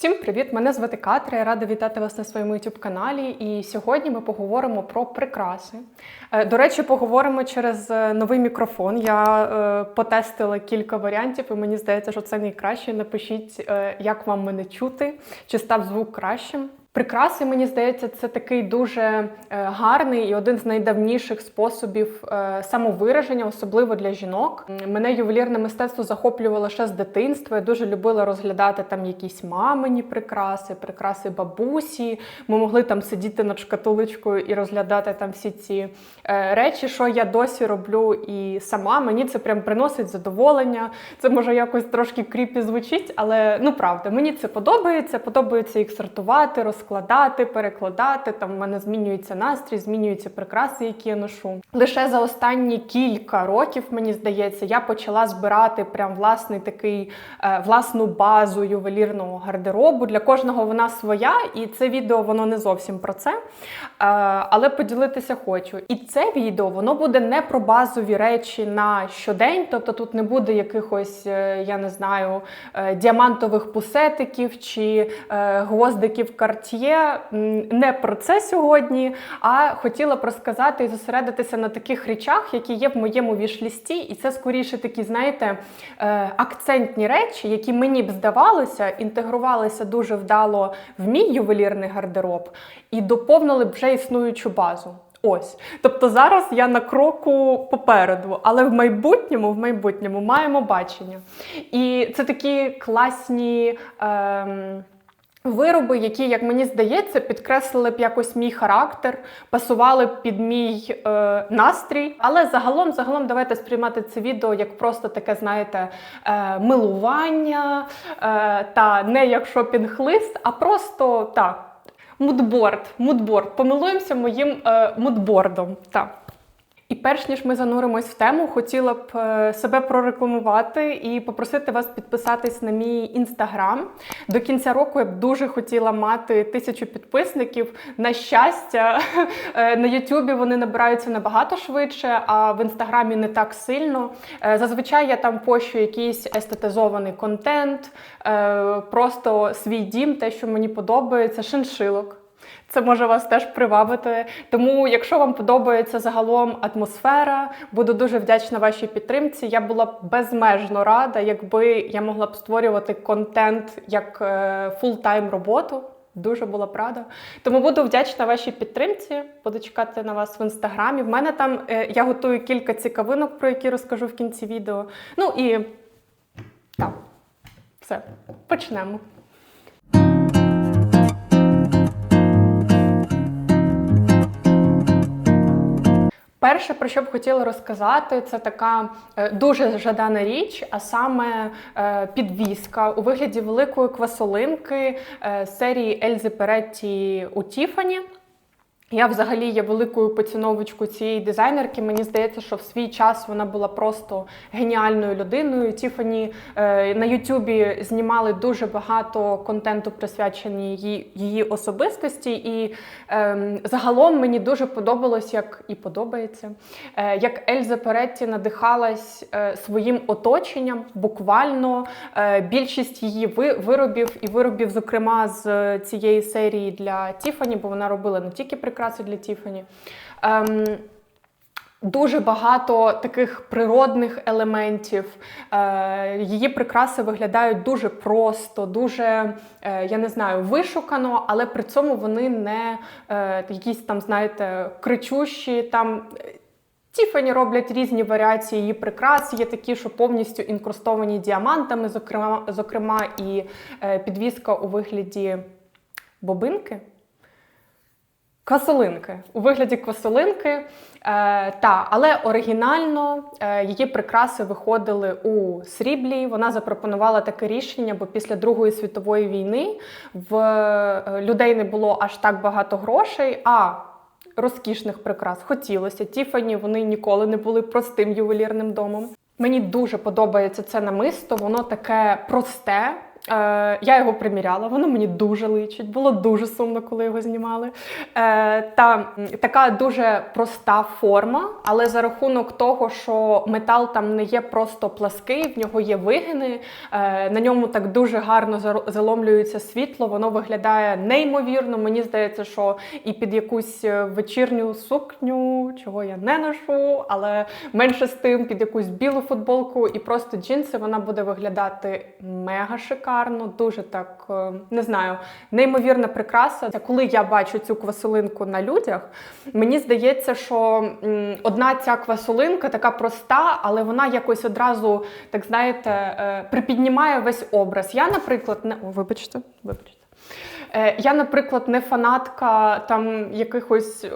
Всім привіт! Мене звати Катра. Я рада вітати вас на своєму youtube каналі. І сьогодні ми поговоримо про прикраси. Е, До речі, поговоримо через е, новий мікрофон. Я е, потестила кілька варіантів, і мені здається, що це найкраще. Напишіть, як вам мене чути, чи став звук кращим. Прикраси, мені здається, це такий дуже е, гарний і один з найдавніших способів е, самовираження, особливо для жінок. Мене ювелірне мистецтво захоплювало ще з дитинства. Я дуже любила розглядати там якісь мамині прикраси, прикраси бабусі. Ми могли там сидіти над шкатулочкою і розглядати там всі ці е, речі, що я досі роблю і сама. Мені це прям приносить задоволення. Це може якось трошки кріпі звучить, але ну правда, мені це подобається. Подобається їх сортувати, розкладати, перекладати. Там в мене змінюється настрій, змінюються прикраси, які я ношу. Лише за останні кілька років, мені здається, я почала збирати прям власний такий е, власну базу ювелірного гардеробу. Для кожного вона своя, і це відео воно не зовсім про це. Е, але поділитися хочу. І це відео воно буде не про базові речі на щодень, тобто тут не буде якихось, е, я не знаю, діамантових пусетиків чи гвоздиків Cartier. М, Не про це сьогодні, а хотіла б розказати і зосередитися на таких речах, які є в моєму вішлісті, і це скоріше такі, знаєте, е, акцентні речі, які мені б здавалося, інтегрувалися дуже вдало в мій ювелірний гардероб і доповнили б вже існуючу базу. Ось, тобто зараз я на кроку попереду, але в майбутньому, в майбутньому маємо бачення. І це такі класні. Ем... Вироби, які, як мені здається, підкреслили б якось мій характер, пасували б під мій е, настрій. Але загалом, загалом, давайте сприймати це відео як просто таке, знаєте, е, милування е, та не як шопінг-лист, а просто так. Мудборд, мудборд. Помилуємося моїм е, мудбордом. Так. І перш ніж ми зануримось в тему, хотіла б е, себе прорекламувати і попросити вас підписатись на мій інстаграм. До кінця року я б дуже хотіла мати тисячу підписників. На щастя, е, на Ютубі вони набираються набагато швидше, а в інстаграмі не так сильно. Е, Зазвичай я там пощу якийсь естетизований контент, просто свій дім, те, що мені подобається, шиншилок. Це може вас теж привабити. Тому, якщо вам подобається загалом атмосфера, буду дуже вдячна вашій підтримці. Я була б безмежно рада, якби я могла б створювати контент як фултайм роботу. Дуже була б рада. Тому буду вдячна вашій підтримці. Буду чекати на вас в інстаграмі. В мене там е, я готую кілька цікавинок, про які розкажу в кінці відео. Ну і так, все, почнемо. Перше, про що б хотіла розказати, це така е, дуже жадана річ, а саме е, підвіска у вигляді великої квасолинки е, серії Ельзи Перетті у Тіфані. Я взагалі є великою поціновочкою цієї дизайнерки. Мені здається, що в свій час вона була просто геніальною людиною. Тіфані е, на Ютубі знімали дуже багато контенту, присвячені її, її особистості. І е, загалом мені дуже подобалось, як і подобається, е, як Ельза Перетті надихалась е, своїм оточенням. Буквально е, більшість її ви- виробів і виробів, зокрема з цієї серії для Тіфані, бо вона робила не тільки прикраси для Тіфані. Ем, Дуже багато таких природних елементів. Е, Її прикраси виглядають дуже просто, дуже, е, я не знаю, вишукано, але при цьому вони не е, якісь там, знаєте, кричущі. Там Тіфані роблять різні варіації її прикрас. Є такі, що повністю інкрустовані діамантами, зокрема, зокрема і е, підвіска у вигляді бобинки. Квасолинки у вигляді квасолинки, е, та, але оригінально е, її прикраси виходили у сріблі. Вона запропонувала таке рішення, бо після Другої світової війни в е, людей не було аж так багато грошей. а Розкішних прикрас хотілося. Тіфані вони ніколи не були простим ювелірним домом. Мені дуже подобається це намисто, воно таке просте, Е, я його приміряла, воно мені дуже личить, було дуже сумно, коли його знімали. Е, та така дуже проста форма, але за рахунок того, що метал там не є просто плаский, в нього є вигини, е, на ньому так дуже гарно заломлюється світло, воно виглядає неймовірно. Мені здається, що і під якусь е, вечірню сукню, чого я не ношу, але менше з тим, під якусь білу футболку і просто джинси, вона буде виглядати мега шикарно, дуже так, е, не знаю, неймовірна прикраса. Коли я бачу цю квасолинку на людях, мені здається, що одна ця квасолинка така проста, але вона якось одразу, так знаєте, е, припіднімає весь образ. Я, наприклад, не О, вибачте, вибачте. Е, Я, наприклад, не фанатка там якихось е,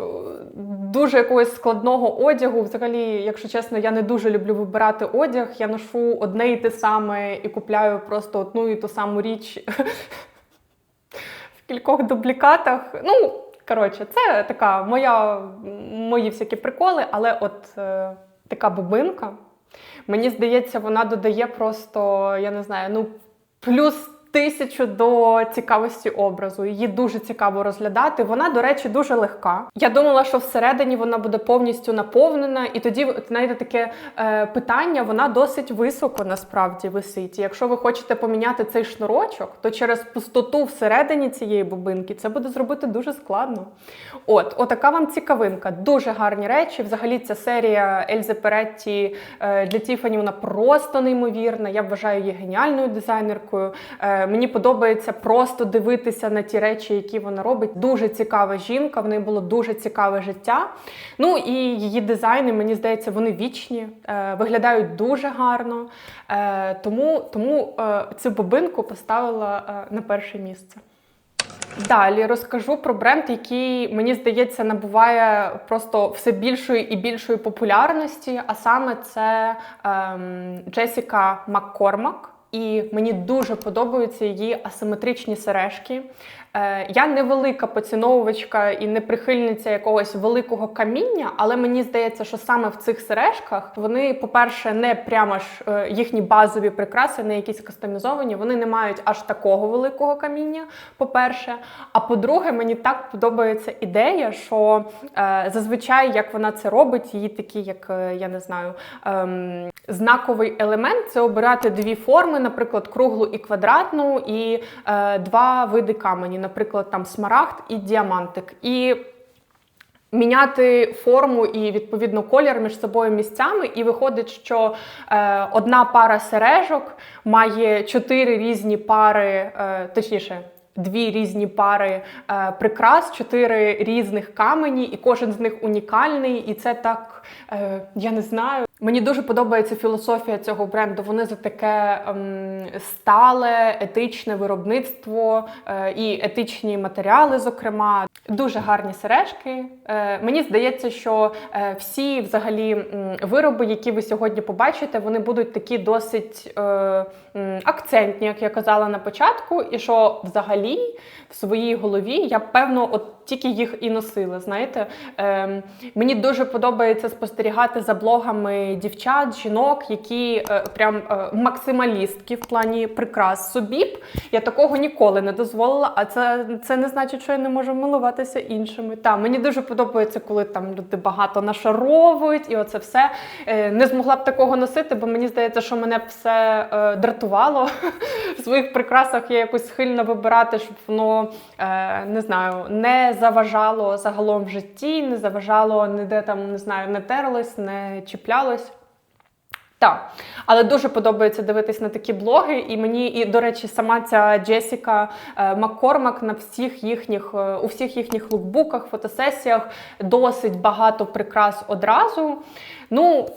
дуже якогось складного одягу. Взагалі, якщо чесно, я не дуже люблю вибирати одяг. Я ношу одне і те саме і купляю просто одну і ту саму річ в кількох дублікатах. Ну, коротше, це така моя, мої всякі приколи, але от е, така бубинка. Мені здається, вона додає просто, я не знаю, ну, плюс тисячу до цікавості образу. Її дуже цікаво розглядати. Вона, до речі, дуже легка. Я думала, що всередині вона буде повністю наповнена, і тоді, знаєте, таке е, питання, вона досить високо насправді висить. Якщо ви хочете поміняти цей шнурочок, то через пустоту всередині цієї бубинки це буде зробити дуже складно. От, отака вам цікавинка. Дуже гарні речі. Взагалі, ця серія Ельзи Перетті е, для Тіфані вона просто неймовірна. Я вважаю її геніальною дизайнеркою. Е, Мені подобається просто дивитися на ті речі, які вона робить. Дуже цікава жінка, в неї було дуже цікаве життя. Ну і її дизайни, мені здається, вони вічні, е, виглядають дуже гарно. Е, Тому, тому е, цю бобинку поставила на перше місце. Далі розкажу про бренд, який мені здається набуває просто все більшої і більшої популярності. А саме це ем, Джесіка Маккормак. І мені дуже подобаються її асиметричні сережки. Е, я не велика поціновувачка і не прихильниця якогось великого каміння, але мені здається, що саме в цих сережках вони, по-перше, не прямо ж е, їхні базові прикраси, не якісь кастомізовані, вони не мають аж такого великого каміння. По-перше, а по-друге, мені так подобається ідея, що е, зазвичай як вона це робить, її такі, як е, я не знаю, ем, знаковий елемент це обирати дві форми, наприклад, круглу і квадратну, і е, два види камені, наприклад, там смарагд і діамантик. І Міняти форму і відповідно колір між собою місцями, і виходить, що е, одна пара сережок має чотири різні пари, е, точніше, дві різні пари е, прикрас, чотири різних камені, і кожен з них унікальний. І це так, е, я не знаю. Мені дуже подобається філософія цього бренду. Вони за таке ем, стале, етичне виробництво е, і етичні матеріали, зокрема. Дуже гарні сережки. Е, мені здається, що е, всі взагалі м, вироби, які ви сьогодні побачите, вони будуть такі досить е, м, акцентні, як я казала на початку, і що взагалі в своїй голові. Я певно от тільки їх і носила. Знаєте, е, мені дуже подобається спостерігати за блогами дівчат, жінок, які е, прям е, максималістки в плані прикрас собі. Я такого ніколи не дозволила, а це, це не значить, що я не можу милуватися іншими. Та мені дуже подобається, коли там люди багато нашаровують, і оце все Е, не змогла б такого носити, бо мені здається, що мене б все е, дратувало в своїх прикрасах. Я якось схильно вибирати, щоб воно е, не знаю, не заважало загалом в житті, не заважало ніде там, не знаю, не терлось, не чіплялось. Так, але дуже подобається дивитись на такі блоги, і мені, і до речі, сама ця Джесіка е, Маккормак на всіх їхніх е, у всіх їхніх лукбуках, фотосесіях досить багато прикрас одразу. Ну,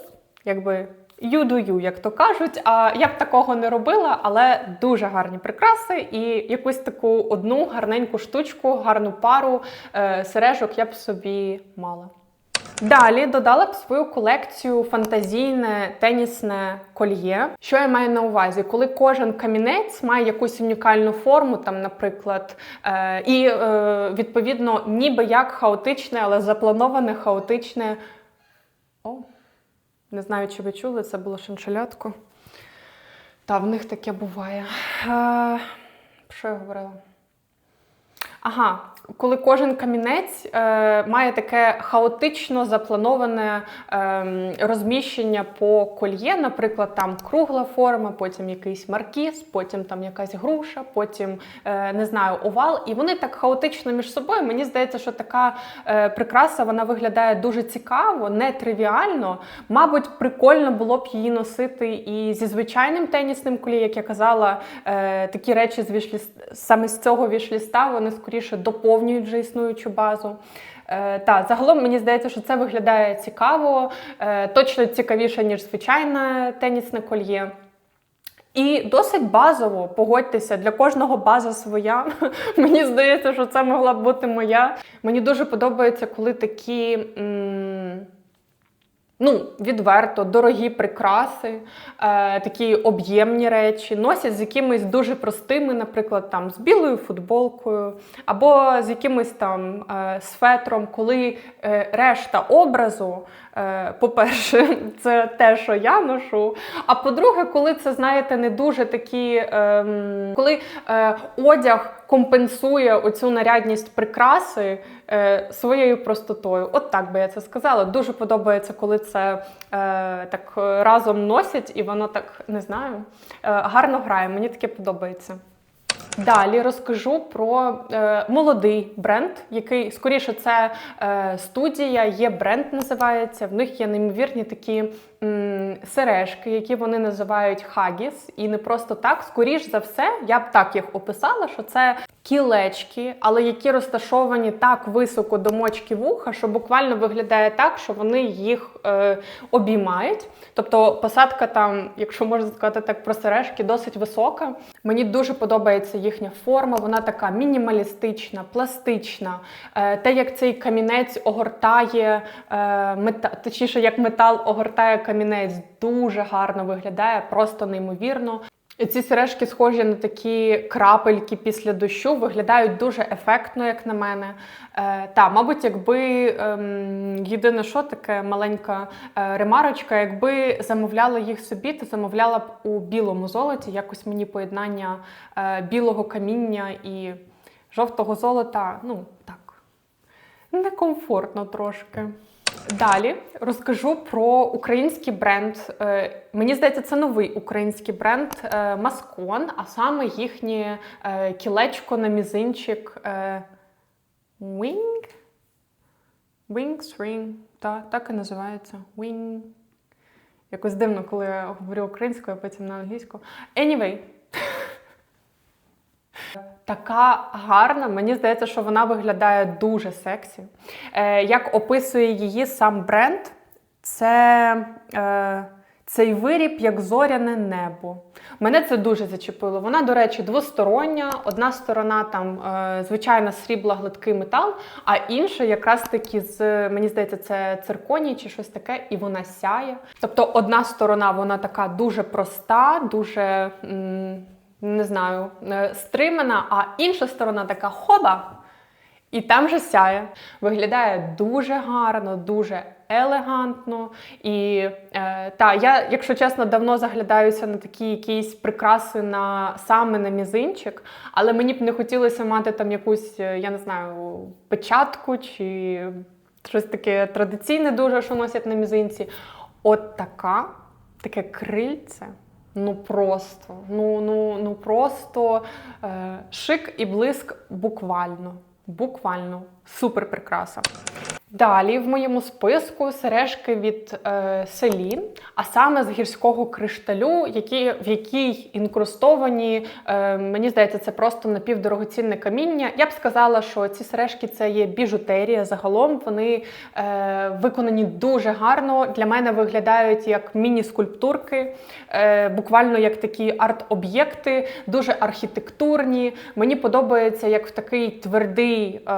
якби. You do you, як то кажуть. А я б такого не робила, але дуже гарні прикраси і якусь таку одну гарненьку штучку, гарну пару е, сережок я б собі мала. Далі додала б свою колекцію фантазійне тенісне кольє. Що я маю на увазі? Коли кожен камінець має якусь унікальну форму, там, наприклад, е, і е, відповідно, ніби як хаотичне, але заплановане хаотичне. О, не знаю, чи ви чули, це було шиншалятко. Та, в них таке буває. Е, що я говорила? Ага, коли кожен камінець е, має таке хаотично заплановане е, розміщення по кольє, наприклад, там кругла форма, потім якийсь маркіз, потім там якась груша, потім е, не знаю, овал. І вони так хаотично між собою. Мені здається, що така е, прикраса вона виглядає дуже цікаво, не тривіально. Мабуть, прикольно було б її носити і зі звичайним тенісним колі, як я казала, е, такі речі з вішліст... саме з цього вішліста вони скоріше доповнюють вже існуючу базу. Е, та, загалом мені здається, що це виглядає цікаво, е, точно цікавіше, ніж звичайне тенісне кольє. І досить базово, погодьтеся, для кожного база своя. Мені здається, що це могла б бути моя. Мені дуже подобається, коли такі. М Ну, відверто, дорогі прикраси, е, такі об'ємні речі, носять з якимись дуже простими, наприклад, там з білою футболкою, або з якимось там е, сфетром, коли е, решта образу, е, по-перше, це те, що я ношу. А по-друге, коли це, знаєте, не дуже такі, е, коли е, одяг компенсує оцю нарядність прикраси е, своєю простотою. От так би я це сказала. Дуже подобається, коли це е, так разом носять, і воно так не знаю, е, гарно грає. Мені таке подобається. Далі розкажу про е, молодий бренд, який скоріше це е, студія, є бренд, називається. В них є неймовірні такі м, сережки, які вони називають Хагіс. І не просто так, скоріш за все, я б так їх описала, що це кілечки, але які розташовані так високо до мочки вуха, що буквально виглядає так, що вони їх е, обіймають. Тобто посадка там, якщо можна сказати так про сережки, досить висока. Мені дуже подобається їхня форма, вона така мінімалістична, пластична. Е, те, як цей камінець огортає, е, мета, точніше, як метал огортає камінець, дуже гарно виглядає, просто неймовірно. Ці сережки схожі на такі крапельки після дощу, виглядають дуже ефектно, як на мене. Е, Та, мабуть, якби ем, єдине, що таке маленька е, ремарочка, якби замовляла їх собі, то замовляла б у білому золоті. Якось мені поєднання е, білого каміння і жовтого золота. Ну, так, некомфортно трошки. Далі розкажу про український бренд. Е, мені здається, це новий український бренд е, Маскон, а саме їхнє е, кілечко на мізинчик Wing? Wings Ring. Та, так і називається. Wing. Якось дивно, коли я говорю українською, а потім на англійську. Anyway. Така гарна, мені здається, що вона виглядає дуже сексі. Е, Як описує її сам бренд, це е, цей виріб як зоряне небо. Мене це дуже зачепило. Вона, до речі, двостороння. Одна сторона там е, звичайна срібла гладкий метал, а інша якраз таки з мені здається, це цирконій чи щось таке, і вона сяє. Тобто, одна сторона вона така дуже проста, дуже. М не знаю, стримана, а інша сторона така хоба. І там же сяє. Виглядає дуже гарно, дуже елегантно. І е, та, я, якщо чесно, давно заглядаюся на такі якісь прикраси на саме на мізинчик, але мені б не хотілося мати там якусь, е, я не знаю, печатку чи щось таке традиційне, дуже що носять на мізинці. От така, таке крильце. Ну просто, ну ну ну просто е, шик і блиск буквально. Буквально супер прикраса. Далі в моєму списку сережки від е, селін, а саме з гірського кришталю, які, в якій інкрустовані, е, мені здається, це просто напівдорогоцінне каміння. Я б сказала, що ці сережки це є біжутерія. Загалом вони е, виконані дуже гарно. Для мене виглядають як міні-скульптурки, е, буквально як такі арт-об'єкти, дуже архітектурні. Мені подобається як в такий твердий е,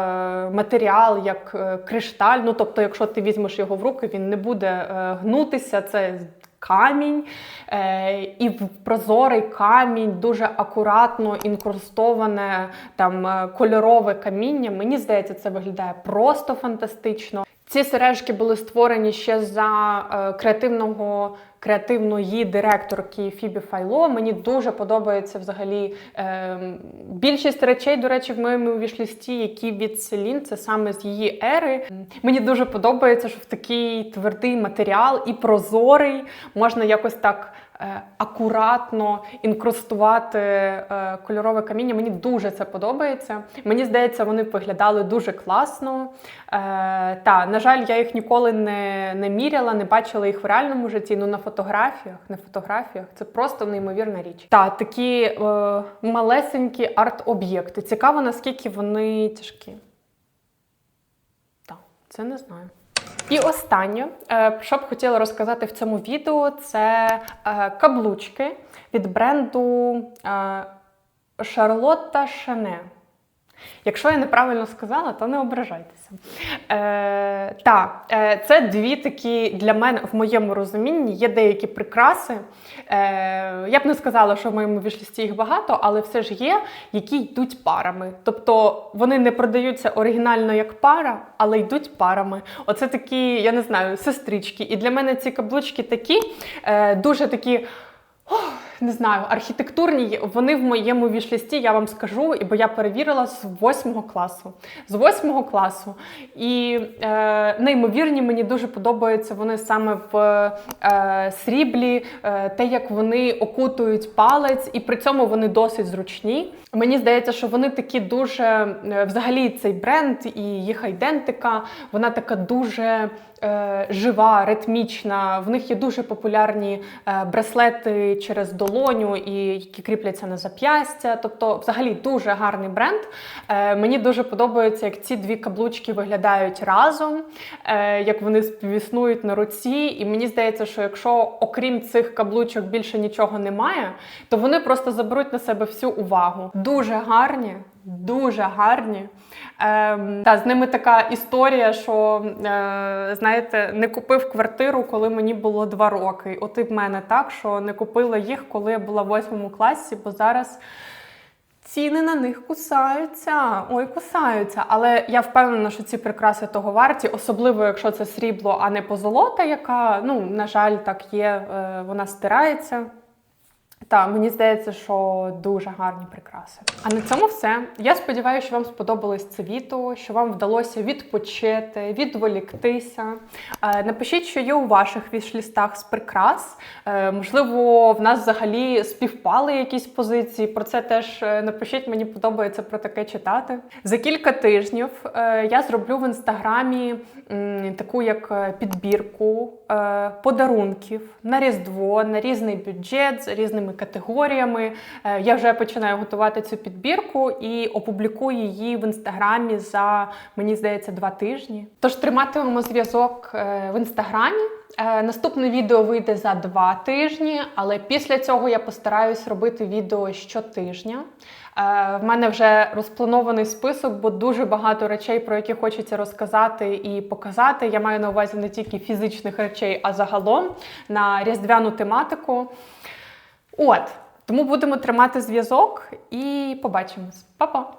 матеріал, як е, кришталь. Ну, тобто, якщо ти візьмеш його в руки, він не буде е, гнутися. Це камінь е, і прозорий камінь, дуже акуратно інкрустоване там е, кольорове каміння. Мені здається, це виглядає просто фантастично. Ці сережки були створені ще за е, креативного креативної директорки Фібі Файло. Мені дуже подобається взагалі е, більшість речей, до речі, в моєму вішлісті, які від Селін, це саме з її ери. Мені дуже подобається, що в такий твердий матеріал і прозорий можна якось так. Е, Акуратно інкрустувати е, кольорове каміння. Мені дуже це подобається. Мені здається, вони виглядали дуже класно. Е, та, на жаль, я їх ніколи не, не міряла, не бачила їх в реальному житті. Ну на фотографіях, на фотографіях це просто неймовірна річ. Та такі малесенькі арт-об'єкти. Цікаво, наскільки вони тяжкі. Так, це не знаю. І останнє, е, що б хотіла розказати в цьому відео, це е, каблучки від бренду Шарлотта Шане. Якщо я неправильно сказала, то не ображайтеся. Е, так, е, це дві такі для мене в моєму розумінні є деякі прикраси. Е, я б не сказала, що в моєму вішлісті їх багато, але все ж є, які йдуть парами. Тобто вони не продаються оригінально як пара, але йдуть парами. Оце такі, я не знаю, сестрички. І для мене ці каблучки такі, е, дуже такі. Ох, не знаю, архітектурні вони в моєму вішлісті, я вам скажу, бо я перевірила з восьмого класу. З восьмого класу. І е, неймовірні, мені дуже подобаються вони саме в е, сріблі, е, те, як вони окутують палець, і при цьому вони досить зручні. Мені здається, що вони такі дуже, е, взагалі, цей бренд і їх айдентика, вона така дуже. Е, Жива, ритмічна, в них є дуже популярні е, браслети через долоню, і які кріпляться на зап'ястя. Тобто, взагалі дуже гарний бренд. Е, Мені дуже подобається, як ці дві каблучки виглядають разом, як вони співіснують на руці. І мені здається, що якщо окрім цих каблучок більше нічого немає, то вони просто заберуть на себе всю увагу. Дуже гарні, дуже гарні. Ем, та з ними така історія, що е, знаєте, не купив квартиру, коли мені було два роки. От і в мене так, що не купила їх, коли я була в восьмому класі, бо зараз. Ціни на них кусаються, ой, кусаються. Але я впевнена, що ці прикраси того варті, особливо якщо це срібло, а не позолота, яка, ну, на жаль, так є, е, вона стирається. Та мені здається, що дуже гарні прикраси. А на цьому все. Я сподіваюся, що вам сподобалось це відео, що вам вдалося відпочити, відволіктися. Е, Напишіть, що є у ваших вішлістах з прикрас. Е, Можливо, в нас взагалі співпали якісь позиції. Про це теж е, напишіть, мені подобається про таке читати. За кілька тижнів я зроблю в інстаграмі таку як підбірку подарунків на Різдво, на різний бюджет з різними категоріями. Е, Я вже починаю готувати цю підбірку і опублікую її в інстаграмі за, мені здається, два тижні. Тож триматимемо зв'язок е, в інстаграмі. Е, Наступне відео вийде за два тижні, але після цього я постараюсь робити відео щотижня. В мене вже розпланований список, бо дуже багато речей, про які хочеться розказати і показати. Я маю на увазі не тільки фізичних речей, а загалом на різдвяну тематику. От, тому будемо тримати зв'язок і побачимось. Па-па!